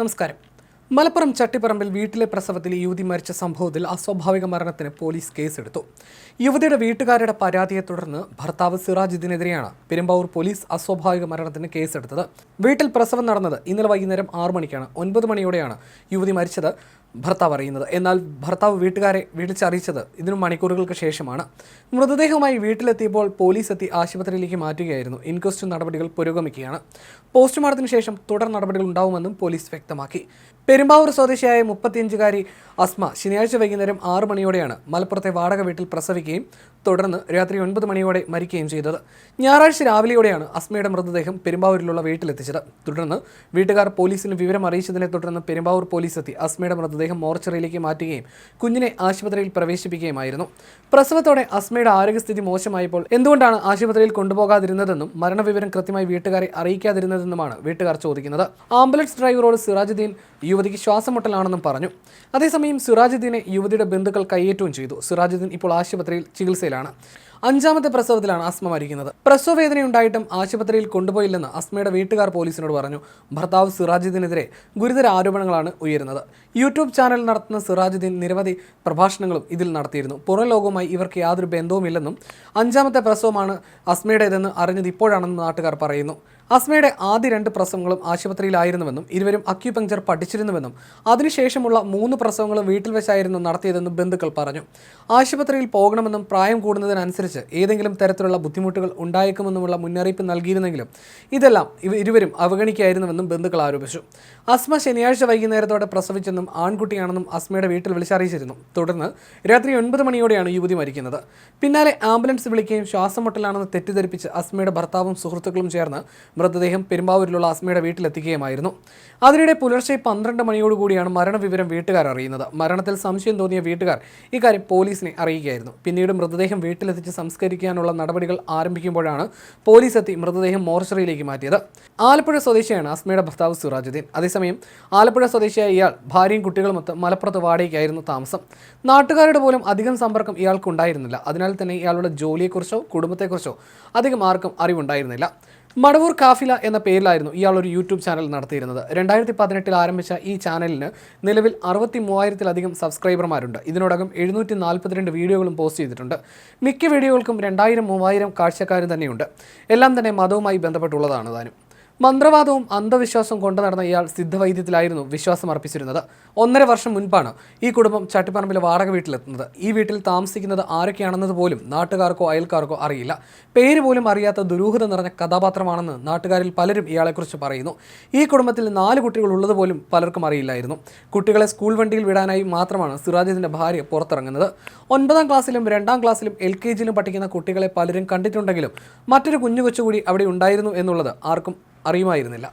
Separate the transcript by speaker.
Speaker 1: നമസ്കാരം. മലപ്പുറം ചട്ടിപ്പറമ്പിൽ വീട്ടിലെ പ്രസവത്തിൽ യുവതി മരിച്ച സംഭവത്തിൽ അസ്വാഭാവിക മരണത്തിന് പോലീസ് കേസെടുത്തു. യുവതിയുടെ വീട്ടുകാരുടെ പരാതിയെ തുടർന്ന് ഭർത്താവ് സിറാജിദിനെതിരെയാണ് പെരുമ്പാവൂർ പോലീസ് അസ്വാഭാവിക മരണത്തിന് കേസെടുത്തത്. വീട്ടിൽ പ്രസവം നടന്നത് ഇന്നലെ വൈകുന്നേരം ആറു മണിക്കാണ്. ഒൻപത് മണിയോടെയാണ് യുവതി മരിച്ചത്. ഭർത്താവ് അറിയുന്നത്. എന്നാൽ ഭർത്താവ് വീട്ടുകാരെ വിളിച്ചറിയിച്ചത് ഇതിനു മണിക്കൂറുകൾക്ക് ശേഷമാണ്. മൃതദേഹവുമായി വീട്ടിലെത്തിയപ്പോൾ പോലീസ് എത്തി ആശുപത്രിയിലേക്ക് മാറ്റുകയായിരുന്നു. ഇൻക്വസ്റ്റ് നടപടികൾ പുരോഗമിക്കുകയാണ്. പോസ്റ്റ്മോർട്ടത്തിന് ശേഷം തുടർ നടപടികൾ ഉണ്ടാവുമെന്നും പോലീസ് വ്യക്തമാക്കി. പെരുമ്പാവൂർ സ്വദേശിയായ മുപ്പത്തിയഞ്ചുകാരി അസ്മ ശനിയാഴ്ച വൈകുന്നേരം ആറ് മണിയോടെയാണ് മലപ്പുറത്തെ വാടക വീട്ടിൽ പ്രസവിക്കുകയും തുടർന്ന് രാത്രി ഒൻപത് മണിയോടെ മരിക്കുകയും ചെയ്തത്. ഞായറാഴ്ച രാവിലെയോടെയാണ് അസ്മയുടെ മൃതദേഹം പെരുമ്പാവൂരിലുള്ള വീട്ടിലെത്തിച്ചത്. തുടർന്ന് വീട്ടുകാർ പോലീസിന് വിവരം അറിയിച്ചതിനെ തുടർന്ന് പെരുമ്പാവൂർ പോലീസ് എത്തി അസ്മയുടെ മൃതദേഹം മോർച്ചറിയിലേക്ക് മാറ്റുകയും കുഞ്ഞിനെ ആശുപത്രിയിൽ പ്രവേശിപ്പിക്കുകയുമായിരുന്നു. പ്രസവത്തോടെ അസ്മയുടെ ആരോഗ്യസ്ഥിതി മോശമായപ്പോൾ എന്തുകൊണ്ടാണ് ആശുപത്രിയിൽ കൊണ്ടുപോകാതിരുന്നതെന്നും മരണവിവരം കൃത്യമായി വീട്ടുകാരെ അറിയിക്കാതിരുന്നതെന്നുമാണ് വീട്ടുകാർ ചോദിക്കുന്നത്. ആംബുലൻസ് ഡ്രൈവറോട് സിറാജുദ്ദീൻ യുവതിക്ക് ശ്വാസമുട്ടലാണെന്നും പറഞ്ഞു. അതേസമയം സിറാജുദ്ദീനെ യുവതിയുടെ ബന്ധുക്കൾ കയ്യേറ്റവും ചെയ്തു. സിറാജുദ്ദീൻ ഇപ്പോൾ ആശുപത്രിയിൽ ചികിത്സയിലാണ്. അഞ്ചാമത്തെ പ്രസവത്തിലാണ് അസ്മ മരിക്കുന്നത്. പ്രസവ വേദനയുണ്ടായിട്ടും ആശുപത്രിയിൽ കൊണ്ടുപോയില്ലെന്ന് അസ്മയുടെ വീട്ടുകാർ പോലീസിനോട് പറഞ്ഞു. ഭർത്താവ് സിറാജുദ്ദീനെതിരെ ഗുരുതര ആരോപണങ്ങളാണ് ഉയരുന്നത്. യൂട്യൂബ് ചാനൽ നടത്തുന്ന സിറാജുദ്ദീൻ നിരവധി പ്രഭാഷണങ്ങളും ഇതിൽ നടത്തിയിരുന്നു. പുറം ലോകവുമായി ഇവർക്ക് യാതൊരു ബന്ധവുമില്ലെന്നും അഞ്ചാമത്തെ പ്രസവമാണ് അസ്മയുടേതെന്ന് അറിഞ്ഞത് ഇപ്പോഴാണെന്ന് നാട്ടുകാർ പറയുന്നു. അസ്മയുടെ ആദ്യ രണ്ട് പ്രസവങ്ങളും ആശുപത്രിയിലായിരുന്നുവെന്നും ഇരുവരും അക്യുപങ്ചർ പഠിച്ചിരുന്നുവെന്നും അതിനുശേഷമുള്ള മൂന്ന് പ്രസവങ്ങളും വീട്ടിൽ വെച്ചായിരുന്നു നടത്തിയതെന്നും ബന്ധുക്കൾ പറഞ്ഞു. ആശുപത്രിയിൽ പോകണമെന്നും പ്രായം കൂടുന്നതിനനുസരിച്ച് ഏതെങ്കിലും തരത്തിലുള്ള ബുദ്ധിമുട്ടുകൾ ഉണ്ടായേക്കുമെന്നുമുള്ള മുന്നറിയിപ്പ് നൽകിയിരുന്നെങ്കിലും ഇതെല്ലാം ഇരുവരും അവഗണിക്കുകയായിരുന്നുവെന്നും ബന്ധുക്കൾ ആരോപിച്ചു. അസ്മ ശനിയാഴ്ച വൈകുന്നേരത്തോടെ പ്രസവിച്ചെന്നും ആൺകുട്ടിയാണെന്നും അസ്മയുടെ വീട്ടിൽ വിളിച്ചറിയിച്ചിരുന്നു. തുടർന്ന് രാത്രി ഒൻപത് മണിയോടെയാണ് യുവതി മരിക്കുന്നത്. പിന്നാലെ ആംബുലൻസ് വിളിക്കുകയും ശ്വാസം മുട്ടലാണെന്ന് തെറ്റിദ്ധരിപ്പിച്ച് അസ്മയുടെ ഭർത്താവും സുഹൃത്തുക്കളും ചേർന്ന് മൃതദേഹം പെരുമ്പാവൂരിലുള്ള അസ്മയുടെ വീട്ടിലെത്തിക്കുകയുമായിരുന്നു. അതിനിടെ പുലർച്ചെ പന്ത്രണ്ട് മണിയോടുകൂടിയാണ് മരണവിവരം വീട്ടുകാർ അറിയുന്നത്. മരണത്തിൽ സംശയം തോന്നിയ വീട്ടുകാർ ഇക്കാര്യം പോലീസിനെ അറിയിക്കുകയായിരുന്നു. പിന്നീട് മൃതദേഹം വീട്ടിലെത്തിച്ച് സംസ്കരിക്കാനുള്ള നടപടികൾ ആരംഭിക്കുമ്പോഴാണ് പോലീസ് എത്തി മൃതദേഹം മോർച്ചറിയിലേക്ക് മാറ്റിയത്. ആലപ്പുഴ സ്വദേശിയാണ് അസ്മയുടെ ഭർത്താവ് സിറാജുദ്ദീൻ. അതേസമയം ആലപ്പുഴ സ്വദേശിയായ ഇയാൾ ഭാര്യയും കുട്ടികളുമൊത്ത് മലപ്പുറത്ത് വാടകയ്ക്കായിരുന്നു താമസം. നാട്ടുകാരുടെ പോലും അധികം സമ്പർക്കം ഇയാൾക്ക് ഉണ്ടായിരുന്നില്ല അതിനാൽ തന്നെ ഇയാളുടെ ജോലിയെക്കുറിച്ചോ കുടുംബത്തെക്കുറിച്ചോ അധികം ആർക്കും അറിവുണ്ടായിരുന്നില്ല. മടവൂർ കാഫില എന്ന പേരിലായിരുന്നു ഇയാൾ ഒരു യൂട്യൂബ് ചാനൽ നടത്തിയിരുന്നത്. രണ്ടായിരത്തി പതിനെട്ടിൽ ആരംഭിച്ച ഈ ചാനലിന് നിലവിൽ അറുപത്തി മൂവായിരത്തിലധികം സബ്സ്ക്രൈബർമാരുണ്ട്. ഇതിനോടകം എഴുന്നൂറ്റി നാൽപ്പത്തിരണ്ട് വീഡിയോകളും പോസ്റ്റ് ചെയ്തിട്ടുണ്ട്. മിക്ക വീഡിയോകൾക്കും രണ്ടായിരം മൂവായിരം കാഴ്ചക്കാരും തന്നെയുണ്ട്. എല്ലാം തന്നെ മതവുമായി ബന്ധപ്പെട്ടുള്ളതാണ് താനും. മന്ത്രവാദവും അന്ധവിശ്വാസവും കൊണ്ടു നടന്ന ഇയാൾ സിദ്ധവൈദ്യത്തിലായിരുന്നു വിശ്വാസം അർപ്പിച്ചിരുന്നത്. ഒന്നര വർഷം മുൻപാണ് ഈ കുടുംബം ചട്ടിപ്പറമ്പിലെ വാടക വീട്ടിലെത്തുന്നത്. ഈ വീട്ടിൽ താമസിക്കുന്നത് ആരൊക്കെയാണെന്നത് പോലും നാട്ടുകാർക്കോ അയൽക്കാർക്കോ അറിയില്ല. പേര് പോലും അറിയാത്ത ദുരൂഹത നിറഞ്ഞ കഥാപാത്രമാണെന്ന് നാട്ടുകാരിൽ പലരും ഇയാളെക്കുറിച്ച് പറയുന്നു. ഈ കുടുംബത്തിൽ നാല് കുട്ടികൾ ഉള്ളത് പോലും പലർക്കും അറിയില്ലായിരുന്നു. കുട്ടികളെ സ്കൂൾ വണ്ടിയിൽ വിടാനായി മാത്രമാണ് സിറാജിന്റെ ഭാര്യ പുറത്തിറങ്ങുന്നത്. ഒൻപതാം ക്ലാസ്സിലും രണ്ടാം ക്ലാസ്സിലും എൽ കെ ജിയിലും പഠിക്കുന്ന കുട്ടികളെ പലരും കണ്ടിട്ടുണ്ടെങ്കിലും മറ്റൊരു കുഞ്ഞു കൊച്ചുകൂടി അവിടെ ഉണ്ടായിരുന്നു എന്നുള്ളത് ആർക്കും അറിയുമായിരുന്നില്ല.